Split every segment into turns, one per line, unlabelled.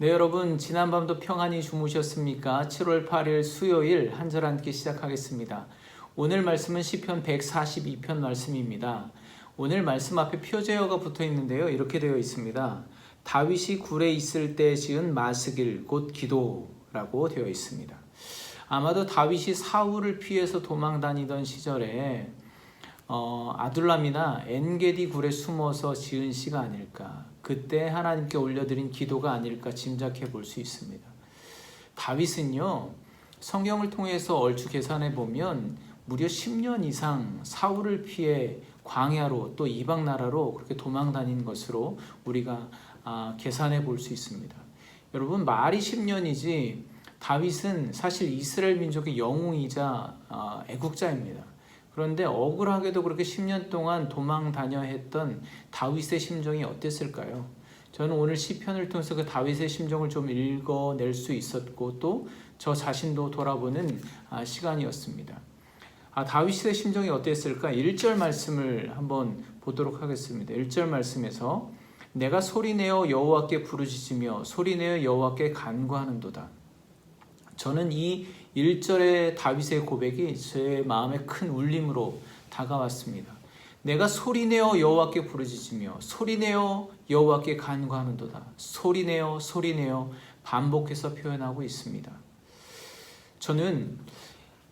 네, 여러분 지난밤도 평안히 주무셨습니까? 7월 8일 수요일 한절 함께 시작하겠습니다. 오늘 말씀은 시편 142편 말씀입니다. 오늘 말씀 앞에 표제어가 붙어 있는데요. 이렇게 되어 있습니다. 다윗이 굴에 있을 때 지은 마스길 곧 기도라고 되어 있습니다. 아마도 다윗이 사울을 피해서 도망 다니던 시절에 어, 아둘람이나 엔게디 굴에 숨어서 지은 시가 아닐까. 그때 하나님께 올려드린 기도가 아닐까 짐작해 볼 수 있습니다. 다윗은요, 성경을 통해서 얼추 계산해 보면 무려 10년 이상 사울을 피해 광야로 또 이방 나라로 그렇게 도망 다닌 것으로 우리가 아, 계산해 볼 수 있습니다. 여러분 말이 10년이지 다윗은 사실 이스라엘 민족의 영웅이자 아, 애국자입니다. 그런데 억울하게도 그렇게 10년 동안 도망 다녀 했던 다윗의 심정이 어땠을까요? 저는 오늘 시편을 통해서 그 다윗의 심정을 좀 읽어낼 수 있었고 또 저 자신도 돌아보는 아, 시간이었습니다. 아, 다윗의 심정이 어땠을까? 1절 말씀을 한번 보도록 하겠습니다. 1절 말씀에서 내가 소리내어 여호와께 부르짖으며 소리내어 여호와께 간구하는도다. 저는 이 1절의 다윗의 고백이 제 마음에 큰 울림으로 다가왔습니다. 내가 소리내어 여호와께 부르짖으며 소리내어 여호와께 간구하는도다. 소리내어 소리내어 반복해서 표현하고 있습니다. 저는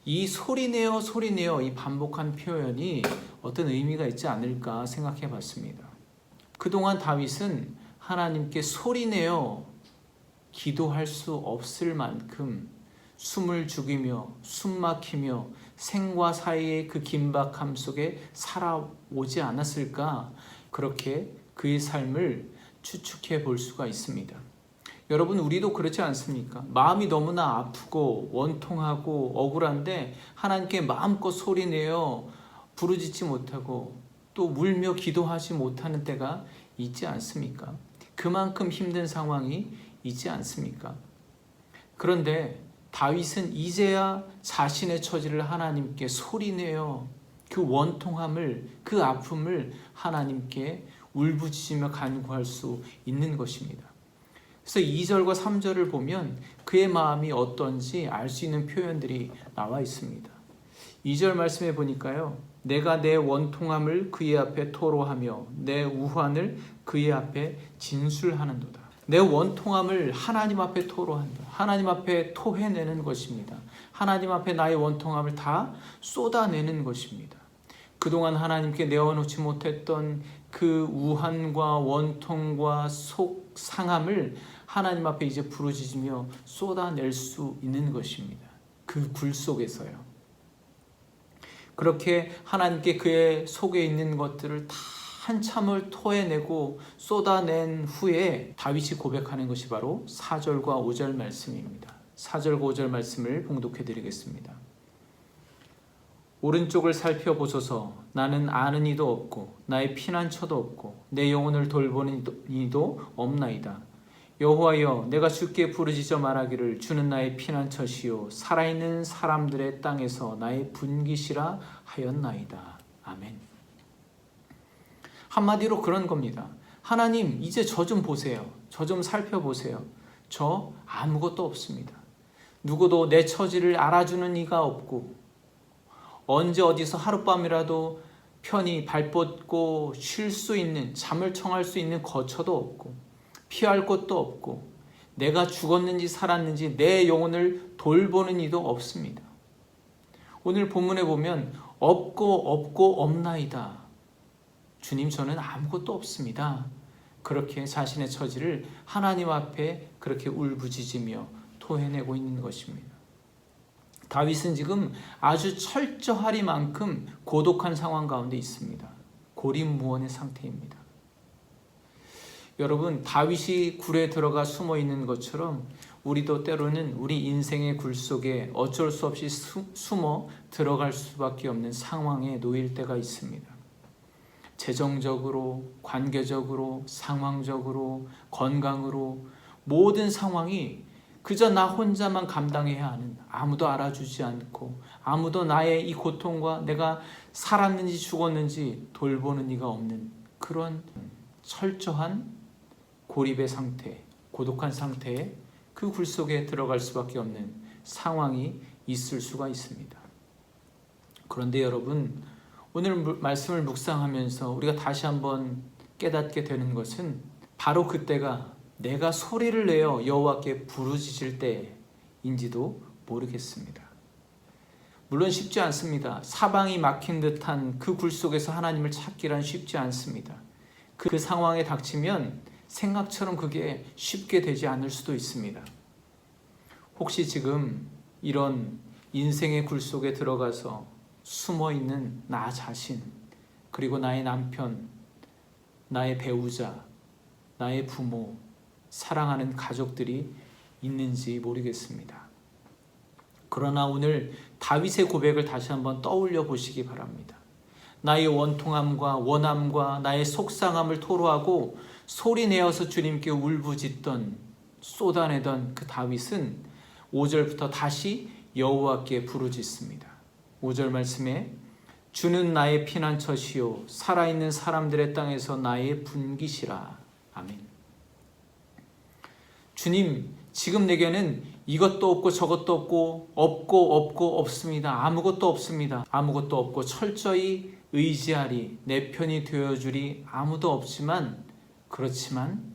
이 소리내어 소리내어 이 반복한 표현이 어떤 의미가 있지 않을까 생각해 봤습니다. 그동안 다윗은 하나님께 소리내어 기도할 수 없을 만큼 숨을 죽이며 숨 막히며 생과 사이의 그 긴박함 속에 살아오지 않았을까 그렇게 그의 삶을 추측해 볼 수가 있습니다. 여러분 우리도 그렇지 않습니까? 마음이 너무나 아프고 원통하고 억울한데 하나님께 마음껏 소리내어 부르짖지 못하고 또 울며 기도하지 못하는 때가 있지 않습니까? 그만큼 힘든 상황이 있지 않습니까? 그런데 다윗은 이제야 자신의 처지를 하나님께 소리내어 그 원통함을 그 아픔을 하나님께 울부짖으며 간구할 수 있는 것입니다. 그래서 2절과 3절을 보면 그의 마음이 어떤지 알 수 있는 표현들이 나와 있습니다. 2절 말씀에 보니까요. 내가 내 원통함을 그의 앞에 토로하며 내 우환을 그의 앞에 진술하는도다. 내 원통함을 하나님 앞에 토로한다. 하나님 앞에 토해내는 것입니다. 하나님 앞에 나의 원통함을 다 쏟아내는 것입니다. 그동안 하나님께 내어놓지 못했던 그 우한과 원통과 속 상함을 하나님 앞에 이제 부르짖으며 쏟아낼 수 있는 것입니다. 그 굴 속에서요. 그렇게 하나님께 그의 속에 있는 것들을 다 한참을 토해내고 쏟아낸 후에 다윗이 고백하는 것이 바로 4절과 5절 말씀입니다. 4절과 5절 말씀을 봉독해 드리겠습니다. 오른쪽을 살펴보소서 나는 아는 이도 없고 나의 피난처도 없고 내 영혼을 돌보는 이도 없나이다. 여호와여 내가 주께 부르짖어 말하기를 주는 나의 피난처시요 살아있는 사람들의 땅에서 나의 분기시라 하였나이다. 아멘. 한마디로 그런 겁니다. 하나님 이제 저 좀 보세요. 저 좀 살펴보세요. 저 아무것도 없습니다. 누구도 내 처지를 알아주는 이가 없고 언제 어디서 하룻밤이라도 편히 발 뻗고 쉴 수 있는 잠을 청할 수 있는 거처도 없고 피할 곳도 없고 내가 죽었는지 살았는지 내 영혼을 돌보는 이도 없습니다. 오늘 본문에 보면 없고 없고 없나이다. 주님 저는 아무것도 없습니다. 그렇게 자신의 처지를 하나님 앞에 그렇게 울부짖으며 토해내고 있는 것입니다. 다윗은 지금 아주 철저하리만큼 고독한 상황 가운데 있습니다. 고립무원의 상태입니다. 여러분 다윗이 굴에 들어가 숨어 있는 것처럼 우리도 때로는 우리 인생의 굴 속에 어쩔 수 없이 수, 숨어 들어갈 수밖에 없는 상황에 놓일 때가 있습니다. 재정적으로, 관계적으로, 상황적으로, 건강으로 모든 상황이 그저 나 혼자만 감당해야 하는 아무도 알아주지 않고 아무도 나의 이 고통과 내가 살았는지 죽었는지 돌보는 이가 없는 그런 철저한 고립의 상태, 고독한 상태에 그 굴 속에 들어갈 수밖에 없는 상황이 있을 수가 있습니다. 그런데 여러분 오늘 말씀을 묵상하면서 우리가 다시 한번 깨닫게 되는 것은 바로 그때가 내가 소리를 내어 여호와께 부르짖을 때인지도 모르겠습니다. 물론 쉽지 않습니다. 사방이 막힌 듯한 그 굴 속에서 하나님을 찾기란 쉽지 않습니다. 그, 그 상황에 닥치면 생각처럼 그게 쉽게 되지 않을 수도 있습니다. 혹시 지금 이런 인생의 굴 속에 들어가서 숨어 있는 나 자신, 그리고 나의 남편, 나의 배우자, 나의 부모, 사랑하는 가족들이 있는지 모르겠습니다. 그러나 오늘 다윗의 고백을 다시 한번 떠올려 보시기 바랍니다. 나의 원통함과 원함과 나의 속상함을 토로하고 소리 내어서 주님께 울부짖던 쏟아내던 그 다윗은 5절부터 다시 여호와께 부르짖습니다. 5절 말씀에 주는 나의 피난처시요 살아있는 사람들의 땅에서 나의 분기시라. 아멘. 주님, 지금 내게는 이것도 없고 저것도 없고 없고 없고 없습니다. 아무것도 없습니다. 아무것도 없고 철저히 의지하리 내 편이 되어 주리 아무도 없지만 그렇지만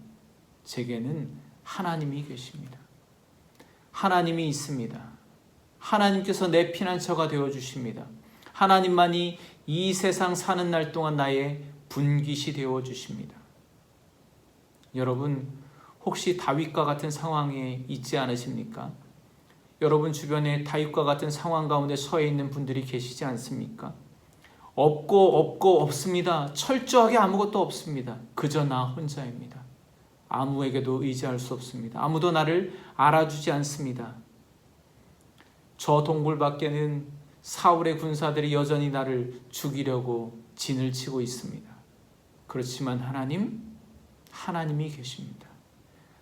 제게는 하나님이 계십니다. 하나님이 있습니다. 하나님께서 내 피난처가 되어 주십니다. 하나님만이 이 세상 사는 날 동안 나의 분깃이 되어 주십니다. 여러분 혹시 다윗과 같은 상황에 있지 않으십니까? 여러분 주변에 다윗과 같은 상황 가운데 처해 있는 분들이 계시지 않습니까? 없고 없고 없습니다. 철저하게 아무것도 없습니다. 그저 나 혼자입니다. 아무에게도 의지할 수 없습니다. 아무도 나를 알아주지 않습니다. 저 동굴 밖에는 사울의 군사들이 여전히 나를 죽이려고 진을 치고 있습니다. 그렇지만 하나님, 하나님이 계십니다.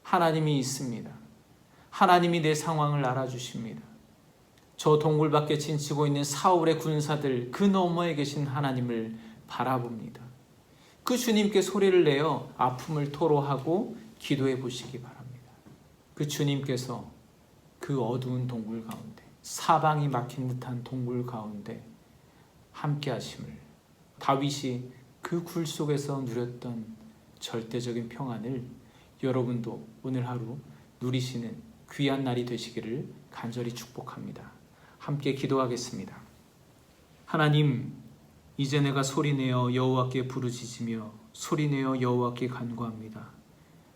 하나님이 있습니다. 하나님이 내 상황을 알아주십니다. 저 동굴 밖에 진치고 있는 사울의 군사들 그 너머에 계신 하나님을 바라봅니다. 그 주님께 소리를 내어 아픔을 토로하고 기도해 보시기 바랍니다. 그 주님께서 그 어두운 동굴 가운데 사방이 막힌 듯한 동굴 가운데 함께 하심을 다윗이 그 굴 속에서 누렸던 절대적인 평안을 여러분도 오늘 하루 누리시는 귀한 날이 되시기를 간절히 축복합니다. 함께 기도하겠습니다. 하나님, 이제 내가 소리내어 여호와께 부르짖으며 소리내어 여호와께 간구합니다.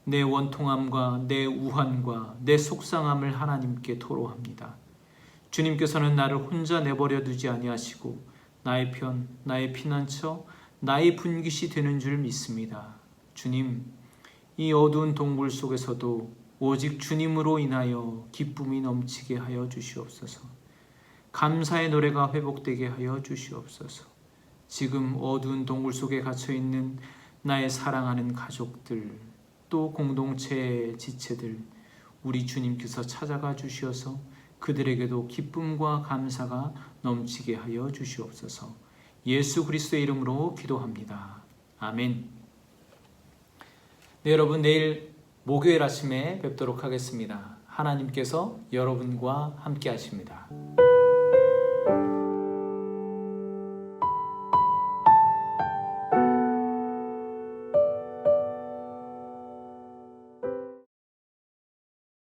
내 원통함과 내 우환과 내 속상함을 하나님께 토로합니다. 주님께서는 나를 혼자 내버려 두지 아니하시고 나의 편, 나의 피난처, 나의 분깃이 되는 줄 믿습니다. 주님, 이 어두운 동굴 속에서도 오직 주님으로 인하여 기쁨이 넘치게 하여 주시옵소서. 감사의 노래가 회복되게 하여 주시옵소서. 지금 어두운 동굴 속에 갇혀 있는 나의 사랑하는 가족들, 또 공동체의 지체들, 우리 주님께서 찾아가 주시어서 그들에게도 기쁨과 감사가 넘치게 하여 주시옵소서. 예수 그리스도의 이름으로 기도합니다. 아멘. 네, 여러분 내일 목요일 아침에 뵙도록 하겠습니다. 하나님께서 여러분과 함께 하십니다.